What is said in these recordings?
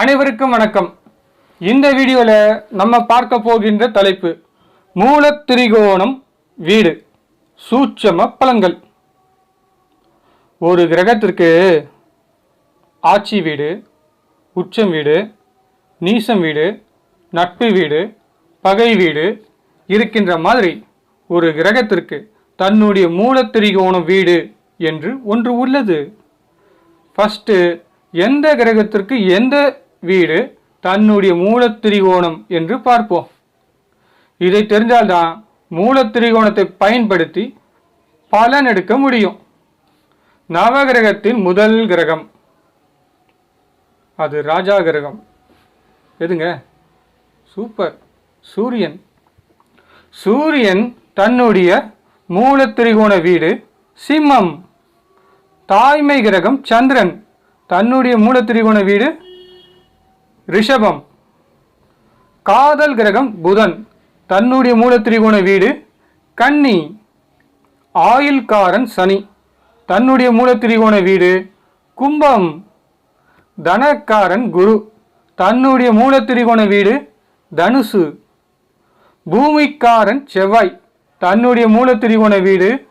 அனைவருக்கும் வணக்கம். இந்த வீடியோவில் நம்ம பார்க்க போகின்ற தலைப்பு மூலத்திரிகோணம் வீடு சூட்சம பலன்கள். ஒரு கிரகத்திற்கு ஆட்சி வீடு உச்சம் வீடு நீசம் வீடு நட்பு வீடு பகை வீடு இருக்கின்ற மாதிரி ஒரு கிரகத்திற்கு தன்னுடைய மூலத்திரிகோணம் வீடு என்று ஒன்று உள்ளது. ஃபஸ்ட்டு எந்த கிரகத்திற்கு எந்த வீடு தன்னுடைய மூலத்திரிகோணம் என்று பார்ப்போம். இதை தெரிஞ்சால்தான் மூலத்திரிகோணத்தை பயன்படுத்தி பலன் எடுக்க முடியும். நவகிரகத்தின் முதல் கிரகம். அது ராஜா கிரகம். எதுங்க? சூப்பர். சூரியன். சூரியன் தன்னுடைய மூலத்திரிகோண வீடு சிம்மம். தாய்மை கிரகம் சந்திரன். தன்னுடைய மூலத்திரிகோண வீடு ரிஷபம். காதல் கிரகம் புதன். தன்னுடைய மூலத்திரிகோண வீடு கன்னி. ஆயுள்காரன் சனி. தன்னுடைய மூலத்திரிகோண வீடு கும்பம். தனக்காரன் குரு. தன்னுடைய மூலத்திரிகோண வீடு தனுசு. பூமிக்காரன் செவ்வாய். தன்னுடைய மூலத்திரிகோண வீடு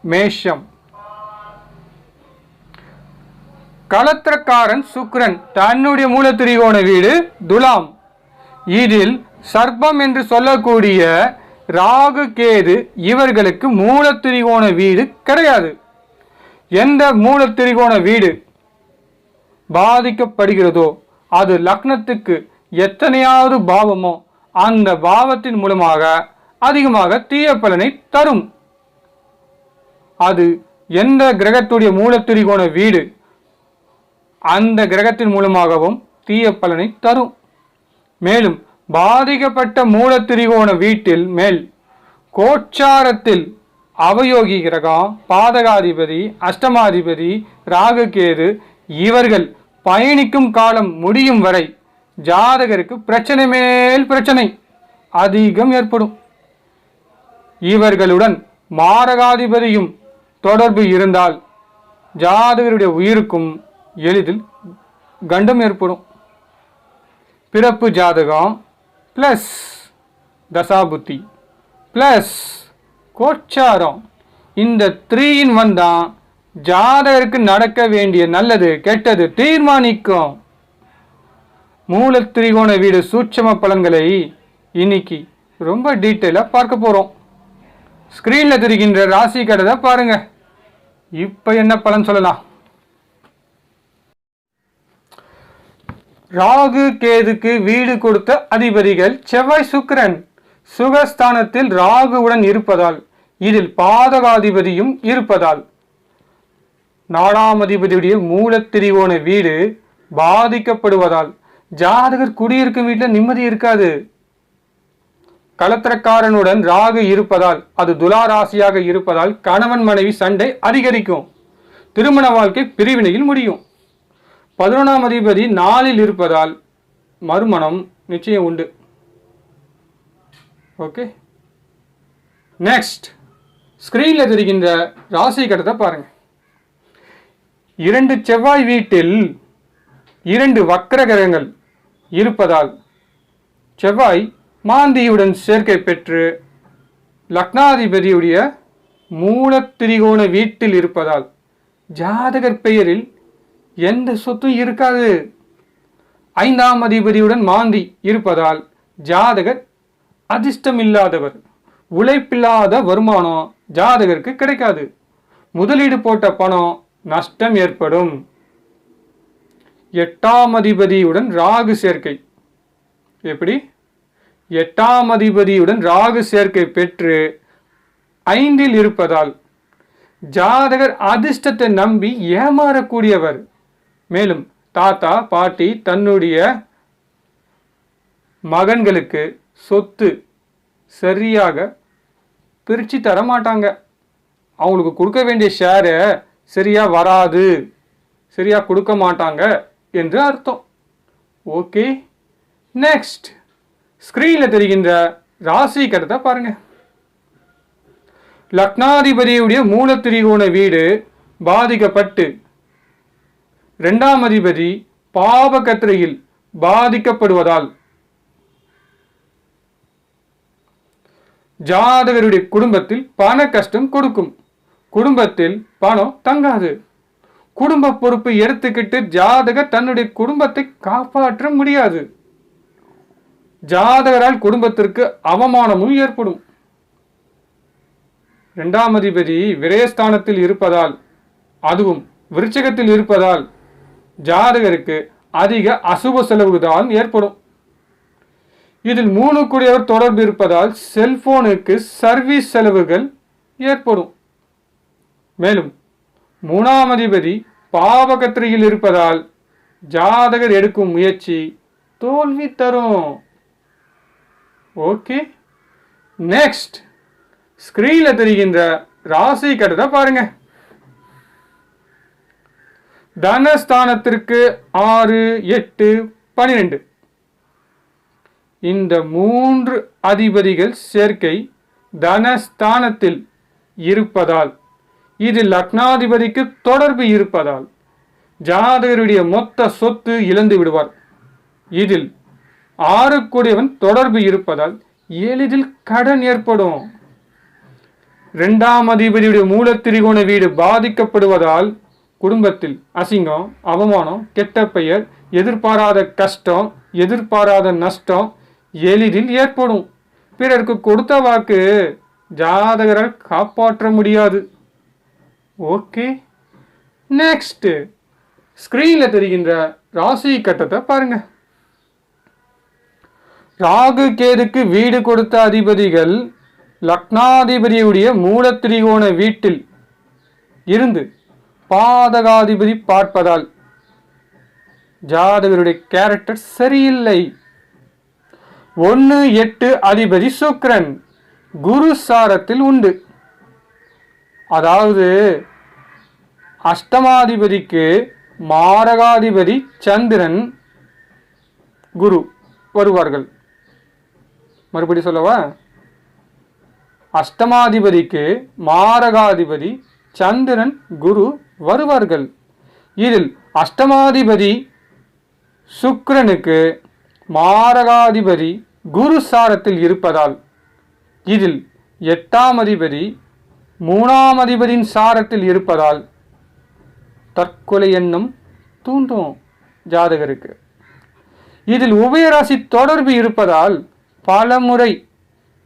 மேஷம். களத்திரக்காரன் சுக்ரன் தன்னுடைய மூலத்திரிகோண வீடு துலாம். இதில் சர்ப்பம் என்று சொல்லக்கூடிய ராகு கேது இவர்களுக்கு மூலத்திரிகோண வீடு கிடையாது. எந்த மூலத்திரிகோண வீடு பாதிக்கப்படுகிறதோ அது லக்னத்துக்கு எத்தனையாவது பாவமோ அந்த பாவத்தின் மூலமாக அதிகமாக தீய பலனை தரும். அது எந்த கிரகத்துடைய மூலத்திரிகோண வீடு அந்த கிரகத்தின் மூலமாகவும் தீய பலனை தரும். மேலும் பாதிக்கப்பட்ட மூலத்திரிகோண வீட்டில் மேல் கோச்சாரத்தில் அவயோகி கிரகம் பாதகாதிபதி அஷ்டமாதிபதி ராகுகேது இவர்கள் பயணிக்கும் காலம் முடியும் வரை ஜாதகருக்கு பிரச்சனை மேல் பிரச்சனை அதிகம் ஏற்படும். இவர்களுடன் மாரகாதிபதியும் தொடர்பு இருந்தால் ஜாதகருடைய உயிருக்கும் எளிதில் கண்டம் ஏற்படும். பிறப்பு ஜாதகம் ப்ளஸ் தசாபுத்தி ப்ளஸ் கோச்சாரம். இந்த த்ரீ இன் ஒன் தான் ஜாதகருக்கு நடக்க வேண்டிய நல்லது கெட்டது தீர்மானிக்கும். மூலத்திரிகோண வீடு சூட்சம பலன்களை இன்னைக்கு ரொம்ப டீட்டெயிலாக பார்க்க போகிறோம் ஸ்க்ரீனில் தெரிகின்ற ராசி கடதை பாருங்கள் இப்போ என்ன பலன் சொல்லலாம்? ராகு கேதுக்கு வீடு கொடுத்த அதிபதிகள் செவ்வாய் சுக்கிரன் சுகஸ்தானத்தில் ராகுவுடன் இருப்பதால் இதில் பாதகாதிபதியும் இருப்பதால். நாலாம் அதிபதியுடைய மூலத்திரிவோன வீடு பாதிக்கப்படுவதால் ஜாதகர் குடியிருக்கும் வீட்டில் நிம்மதி இருக்காது. கலத்திரக்காரனுடன் ராகு இருப்பதால் அது துலா ராசியாக இருப்பதால் கணவன் மனைவி சண்டை அதிகரிக்கும். திருமண வாழ்க்கை பிரிவினையில் முடியும். பதினொன்றாம் அதிபதி நாளில் இருப்பதால் மறுமணம் நிச்சயம் உண்டு. ஓகே நெக்ஸ்ட் ஸ்க்ரீனில் தெரிகின்ற ராசி கடத்தை பாருங்க. இரண்டு செவ்வாய் வீட்டில் இரண்டு வக்கரகிரகங்கள் இருப்பதால் செவ்வாய் மாந்தியுடன் சேர்க்கை பெற்று லக்னாதிபதியுடைய மூலத்திரிகோண வீட்டில் இருப்பதால் ஜாதகர் பெயரில் எந்த சொத்தும் இருக்காது. ஐந்தாம் அதிபதியுடன் மாந்தி இருப்பதால் ஜாதகர் அதிர்ஷ்டமில்லாதவர். உழைப்பில்லாத வருமானம் ஜாதகருக்கு கிடைக்காது. முதலீடு போட்ட பணம் நஷ்டம் ஏற்படும். எட்டாம் அதிபதியுடன் ராகு சேர்க்கை. எப்படி? எட்டாம் அதிபதியுடன் ராகு சேர்க்கை பெற்று ஐந்தில் இருப்பதால் ஜாதகர் அதிர்ஷ்டத்தை நம்பி ஏமாறக்கூடியவர். மேலும் தாத்தா பாட்டி தன்னுடைய மகன்களுக்கு சொத்து சரியாக பிரித்து தர மாட்டாங்க. அவங்களுக்கு கொடுக்க வேண்டிய ஷேரை சரியாக வராது சரியாக கொடுக்க மாட்டாங்க என்று அர்த்தம். ஓகே நெக்ஸ்ட் ஸ்க்ரீனில் தெரிகின்ற ராசி கடத்தை பாருங்க. லக்னாதிபதியுடைய மூலத்திரிகோண வீடு பாதிக்கப்பட்டு இரண்டாம் அதிபதி பாவகத்திரையில் பாதிக்கப்படுவதால் ஜாதகருடைய குடும்பத்தில் பண கஷ்டம் கொடுக்கும். குடும்பத்தில் பணம் தங்காது. குடும்ப பொறுப்பு எடுத்துக்கிட்டு ஜாதகர் தன்னுடைய குடும்பத்தை காப்பாற்ற முடியாது. ஜாதகரால் குடும்பத்திற்கு அவமானமும் ஏற்படும். இரண்டாம் அதிபதி விரயஸ்தானத்தில் இருப்பதால் அதுவும் விருச்சகத்தில் இருப்பதால் ஜாதகருக்கு அதிக அசுப செலவுதான் ஏற்படும். இதில் மூணுக்குரியவர் தொடர்பு இருப்பதால் செல்போனுக்கு சர்வீஸ் செலவுகள் ஏற்படும். மேலும் மூணாம் அதிபதி பாவகத்திரையில் இருப்பதால் ஜாதகர் எடுக்கும் முயற்சி தோல்வி தரும். ஓகே. நெக்ஸ்ட் ஸ்க்ரீனில் தெரிகின்ற ராசி கட்டத்தை பாருங்கள் தனஸ்தானத்திற்கு ஆறு எட்டு பனிரெண்டு. இந்த மூன்று அதிபதிகள் சேர்க்கை தனஸ்தானத்தில் இருப்பதால் இது லக்னாதிபதிக்கு தொடர்பு இருப்பதால் ஜாதகருடைய மொத்த சொத்து இழந்து விடுவார். இதில் ஆறுக்குடையவன் தொடர்பு இருப்பதால் எளிதில் கடன் ஏற்படும். இரண்டாம் அதிபதியுடைய மூலத்திரிகோண வீடு பாதிக்கப்படுவதால் குடும்பத்தில் அசிங்கம் அவமானம் கெட்ட பெயர் எதிர்பாராத கஷ்டம் எதிர்பாராத நஷ்டம் எளிதில் ஏற்படும். பிறருக்கு கொடுத்த வாக்கு ஜாதகரால் காப்பாற்ற முடியாது. ஓகே. நெக்ஸ்ட் ஸ்கிரீன்ல தெரிகின்ற ராசி கட்டத்தை பாருங்க. ராகு கேதுக்கு வீடு கொடுத்த அதிபதிகள் லக்னாதிபதியுடைய மூலத்திரிகோண வீட்டில் இருந்து பாதகாதிபதி பார்ப்பதால் ஜாதகருடைய கேரக்டர் சரியில்லை. ஒன்று எட்டு அதிபதி சுக்ரன் குரு சாரத்தில் உண்டு. அதாவது அஷ்டமாதிபதிக்கு மாரகாதிபதி சந்திரன் குரு வருவார்கள். மறுபடி சொல்லவா? அஷ்டமாதிபதிக்கு மாரகாதிபதி சந்திரன் குரு வருவார்கள். இதில் அஷ்டமாதிபதி சுக்கிரனுக்கு மாரகாதிபதி குரு சாரத்தில் இருப்பதால் இதில் எட்டாம் அதிபதி மூணாம் அதிபதியின் சாரத்தில் இருப்பதால் தற்கொலை எண்ணம் தூண்டும் ஜாதகருக்கு. இதில் உபயராசி தொடர்பு இருப்பதால் பல முறை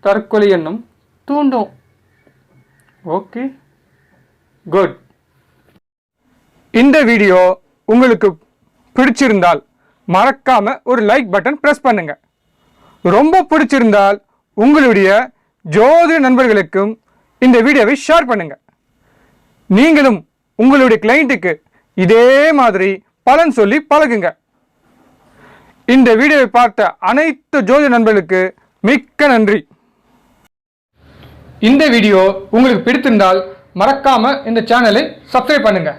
தற்கொலை எண்ணம் தூண்டும். ஓகே. குட். இந்த வீடியோ உங்களுக்கு பிடிச்சிருந்தால் மறக்காம ஒரு லைக் பட்டன் ப்ரெஸ் பண்ணுங்க. ரொம்ப பிடிச்சிருந்தால் உங்களுடைய ஜோதிட நண்பர்களுக்கும் இந்த வீடியோவை ஷேர் பண்ணுங்க. நீங்களும் உங்களுடைய கிளைண்ட்டுக்கு இதே மாதிரி பலன் சொல்லி பழகுங்க. இந்த வீடியோவை பார்த்த அனைத்து ஜோதிட நண்பர்களுக்கு மிக்க நன்றி. இந்த வீடியோ உங்களுக்கு பிடித்திருந்தால் மறக்காம இந்த சேனலை சப்ஸ்கிரைப் பண்ணுங்கள்